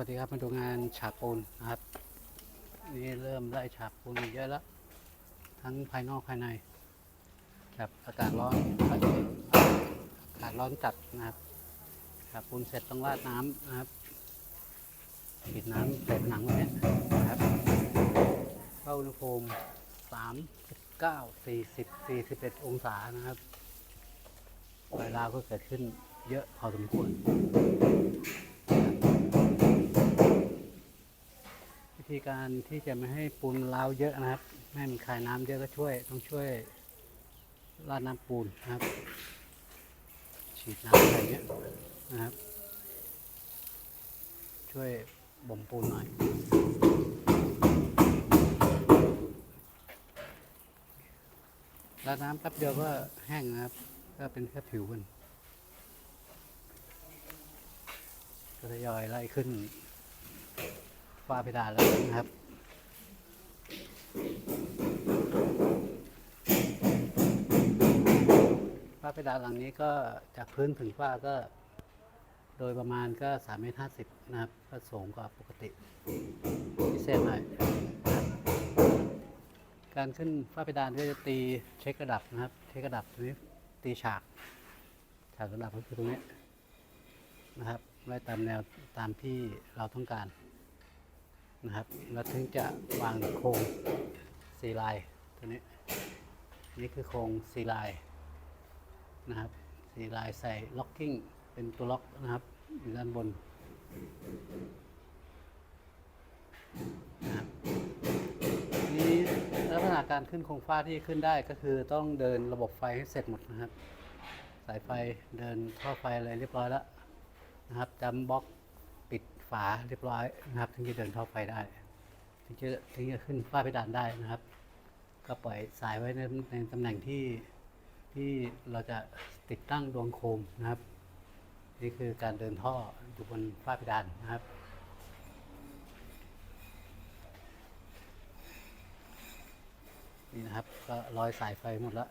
วัสดีครับมาดูงานฉาบปูนนะครับ นี่เริ่มไล่ฉาบปูนเยอะแล้ว ทั้งภายนอกภายในแบบอากาศร้อนอากาศร้อนจัดนะครับฉาบปูนเสร็จต้องราดน้ำนะครับปิดน้ำใส่ผนังไว้เนี่ยนะครับเข้าอุณหภูมิ39 40 41องศานะครับเวลาก็เกิดขึ้นเยอะพอสมควร ธีการที่จะไม่ให้ปูนมันร้าวเยอะนะครับไม่ให้มันคายน้ำเยอะก็ช่วยต้องช่วยราดน้ำปูนนะครับ ฉีดน้ำอะไรเงี้ยนะครับ ช่วยบ่มปูนหน่อยราดน้ำแป๊บเดียวก็แห้งนะครับ ก็เป็นแค่ผิวมันก็ทยอยไล่ขึ้น ฝ้าเพดานแล้วนะครับฝ้าเพดานหลังนี้ก็จากพื้นถึงฝ้าก็ โดยประมาณก็3เมตร50นะครับ ก็สูงกว่าปกติ พิเศษหน่อยการขึ้นฝ้าเพดานก็จะตีเช็คระดับนะครับ เช็คระดับตรงนี้ตีฉากฉากระดับก็คือตรงนี้นะครับไว้ตามแนวตามที่เราต้องการ นะครับแล้วถึงจะวางโครงสีลายตัวนี้ นี่คือโครงสีลายนะครับสีลายใส่ล็อกกิ้งเป็นตัวล็อกนะครับอยู่ด้านบนนะครับนี่ลักษณะการขึ้นโครงฟ้าที่ขึ้นได้ก็คือต้องเดินระบบไฟให้เสร็จหมดนะครับ สายไฟเดินท่อไฟอะไรเรียบร้อยแล้วนะครับจำบล็อก ฝาเรียบร้อยนะครับ ถึงจะเดินท่อไฟได้ ถึงจะถึงจะขึ้นฝ้าเพดานได้นะครับ ก็ปล่อยสายไว้ในในตำแหน่งที่ที่เราจะติดตั้งดวงโคมนะครับ นี่คือการเดินท่ออยู่บนฝ้าเพดานนะครับนี่นะครับก็ร้อยสายไฟหมดแล้ว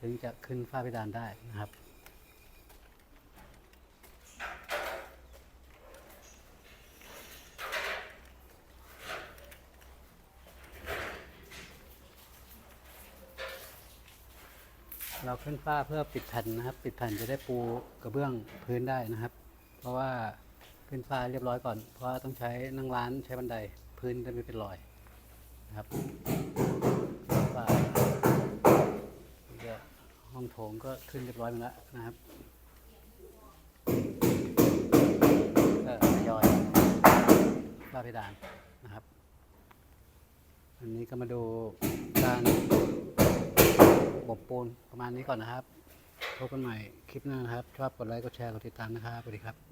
ถึงจะขึ้นฝ้าเพดานได้นะครับ เราขึ้นฝ้าเพื่อปิดแผ่นนะครับ ปิดแผ่นจะได้ปูกระเบื้องพื้นได้นะครับ เพราะว่าขึ้นฝ้าเรียบร้อยก่อน เพราะว่าต้องใช้นั่งร้านใช้บันไดพื้นจะไม่เป็นรอยนะครับฝ้านี่ก็ห้องโถงก็ขึ้นเรียบร้อยหมดแล้วนะครับก็ทยอยฝ้าเพดานนะครับ อันนี้ก็มาดูการ บบปูนประมาณนี้ก่อนนะครับพบกันใหม่คลิปหน้านะครับชอบกดไลค์กดแชร์กดติดตามนะครับสวัสดีครับ